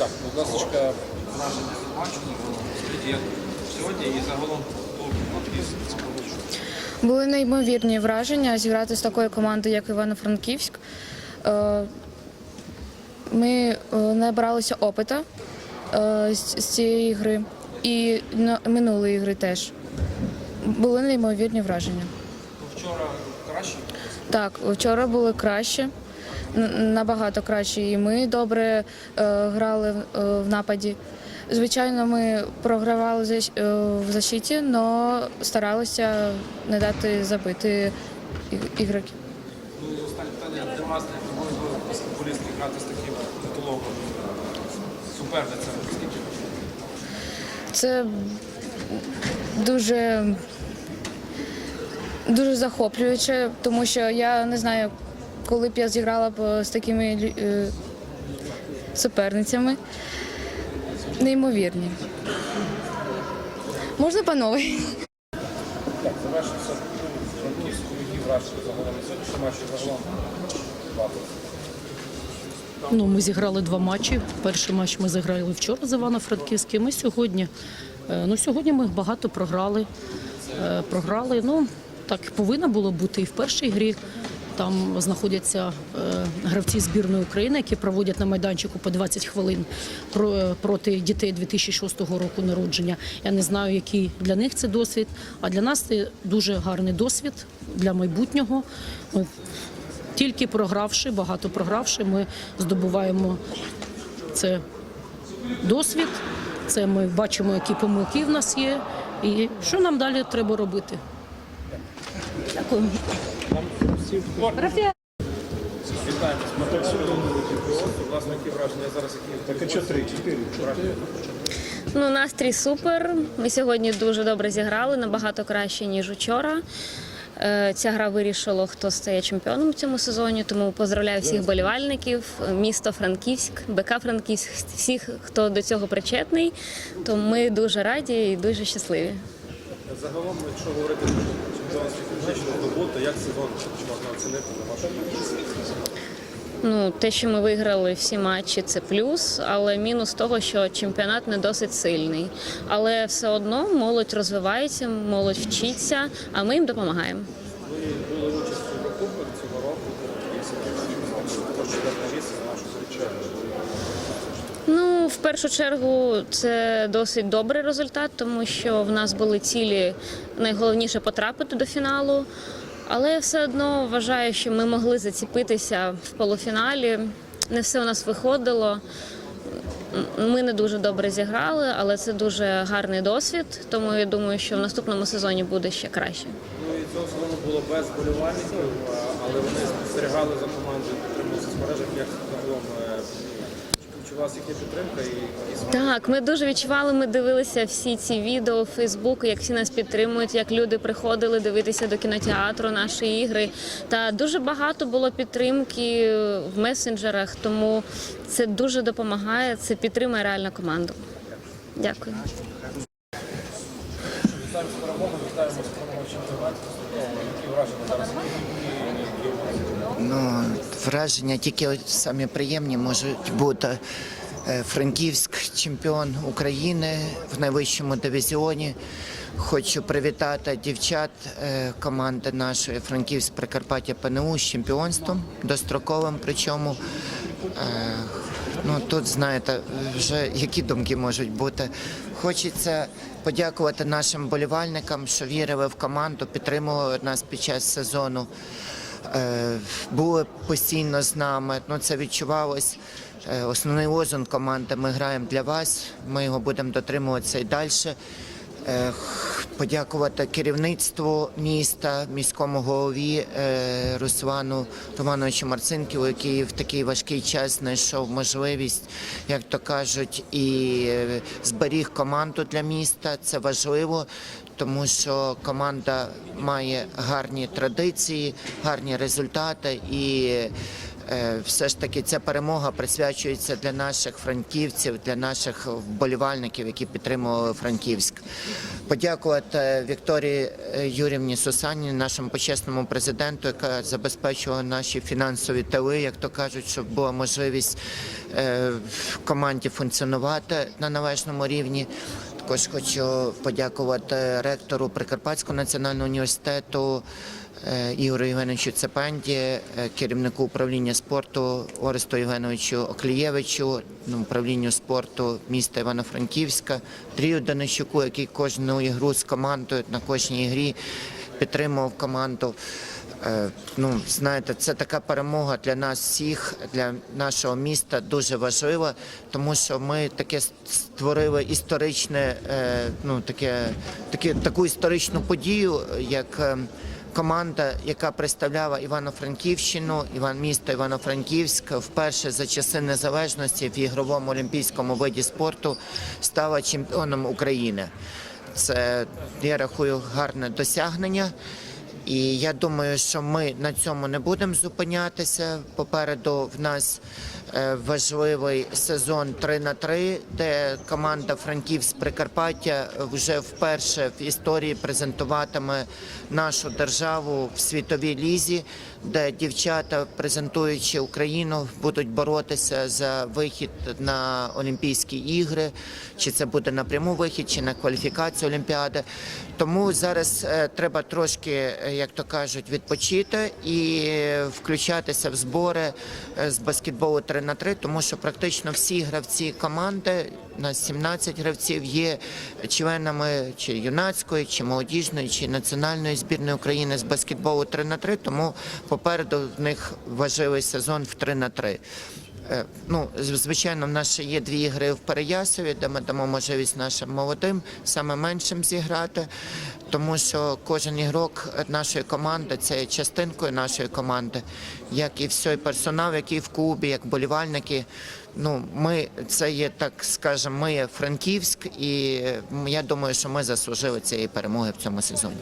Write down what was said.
Так, будь ласка, враження від матчу сьогодні і загалом. Були неймовірні враження зіграти з такою командою, як Івано-Франківськ. Е, Ми е, набралися опита е, з цієї гри і минулої гри теж. Були неймовірні враження. Вчора краще. Так, вчора були краще, набагато краще. І ми добре е, грали в- е, нападі. Звичайно, ми програвали в е, защиті, але старалися не дати забити і- ігроків. Ну останнє питання для вас, як ви можете баскетболістки грати з таким титуловим суперницем. Це дуже, дуже захоплююче, тому що я не знаю, коли б я зіграла б з такими е, суперницями. Неймовірні. Можна по новій? так, завершився загалом. Ну, ми зіграли два матчі. Перший матч ми зіграли вчора з Івано-Франківським. Ми сьогодні. е, Ну, сьогодні ми багато програли. Е, Програли. Ну, так повинно було бути і в першій грі. Там знаходяться е, гравці збірної України, які проводять на майданчику по 20 хвилин е, проти дітей 2006 року народження. Я не знаю, який для них це досвід. А для нас це дуже гарний досвід для майбутнього. Тільки програвши, багато програвши, ми здобуваємо це досвід. Це ми бачимо, які помилки в нас є, і що нам далі треба робити. Дякую. Вітаємо з перемогою. Власне, які враження зараз, які так, а що три, чотири? Ну, настрій супер. Ми сьогодні дуже добре зіграли, набагато краще, ніж учора. Е, Ця гра вирішила, хто стає чемпіоном у цьому сезоні. Тому поздравляю всіх болівальників, місто Франківськ, БК Франківськ, всіх, хто до цього причетний. То ми дуже раді і дуже щасливі. Загалом, якщо говорити Ну, те, що ми виграли всі матчі, це плюс, але мінус того, що чемпіонат не досить сильний. Але все одно молодь розвивається, молодь вчиться, а ми їм допомагаємо. Ви були участь у Єврокубках цього року, якщо також четверте місце за нашу звичайну. Ну, в першу чергу, це досить добрий результат, тому що в нас були цілі найголовніше потрапити до фіналу. Але все одно вважаю, що ми могли заціпитися в полуфіналі. Не все у нас виходило. Ми не дуже добре зіграли, але це дуже гарний досвід. Тому я думаю, що в наступному сезоні буде ще краще. Ну і цього сезону було без болівальників, але вони спостерігали за командою, підтримували соцмережах, як загалом у вас є підтримка і Так, ми дуже відчували. Ми дивилися всі ці відео в Фейсбуку, як всі нас підтримують, як люди приходили дивитися до кінотеатру наші ігри. Та дуже багато було підтримки в месенджерах, тому це дуже допомагає. Це підтримує реально команду. Дякую. Вітаємо з вітаємо з перемогою чемпіонаті. Які враження зараз? Ну, враження тільки самі приємні можуть бути. Е, Франківськ чемпіон України в найвищому дивізіоні. Хочу привітати дівчат е, команди нашої Франківськ Прикарпаття ПНУ з чемпіонством достроковим. Причому е, ну тут знаєте, вже які думки можуть бути. Хочеться подякувати нашим болівальникам, що вірили в команду, підтримували нас під час сезону е, були постійно з нами. Ну це відчувалось. Е, Основний лозунг команди Ми граємо для вас. Ми його будемо дотримуватися і далі. Е, Подякувати керівництву міста, міському голові е, Руслану Романовичу Марцинківу, який в такий важкий час знайшов можливість, як то кажуть, і е, зберіг команду для міста. Це важливо, тому що команда має гарні традиції, гарні результати і. Е, Все ж таки ця перемога присвячується для наших франківців, для наших вболівальників, які підтримували Франківськ. Подякувати Вікторії е, Юрівні Сусані, нашому почесному президенту, яка забезпечувала наші фінансові тили, як то кажуть, щоб була можливість е, в команді функціонувати на належному рівні. Також хочу подякувати ректору Прикарпатського національного університету е, Ігорю Євгеновичу Цепенді, е, керівнику управління спорту Оресту Євгеновичу Оклієвичу, ну, управлінню спорту міста Івано-Франківська, Трію Данищуку, який кожну ігру з командою на кожній грі підтримував команду. Е, Ну, знаєте, це така перемога для нас всіх, для нашого міста дуже важлива, тому що ми таке створили історичне, е, ну таке, таке таку історичну подію, як е, команда, яка представляла Івано-Франківщину, Іван місто Івано-Франківськ, вперше за часи незалежності в ігровому олімпійському виді спорту стала чемпіоном України. Це я рахую гарне досягнення. І я думаю, що ми на цьому не будемо зупинятися. Попереду в нас е, важливий сезон 3 на 3 де команда Франківськ Прикарпаття вже вперше в історії презентуватиме нашу державу в світовій лізі, де дівчата, презентуючи Україну, будуть боротися за вихід на Олімпійські ігри, чи це буде напряму вихід, чи на кваліфікацію Олімпіади. Тому зараз е, треба трошки, як то кажуть, відпочити і включатися в збори е, з баскетболу 3 на 3 тому що практично всі гравці команди, у нас 17 гравців, є членами чи юнацької, чи молодіжної, чи національної збірної України з баскетболу 3 на 3 тому попереду в них важливий сезон в 3 на 3 Е, Ну, звичайно, в нас ще є дві ігри в Переясові, де ми дамо можливість нашим молодим, саме меншим зіграти, тому що кожен ігрок нашої команди це частинкою нашої команди, як і всій персонал, який в клубі, як болівальники. Ну, ми це є, так скажемо, ми є Франківськ, і е, я думаю, що ми заслужили цієї перемоги в цьому сезоні.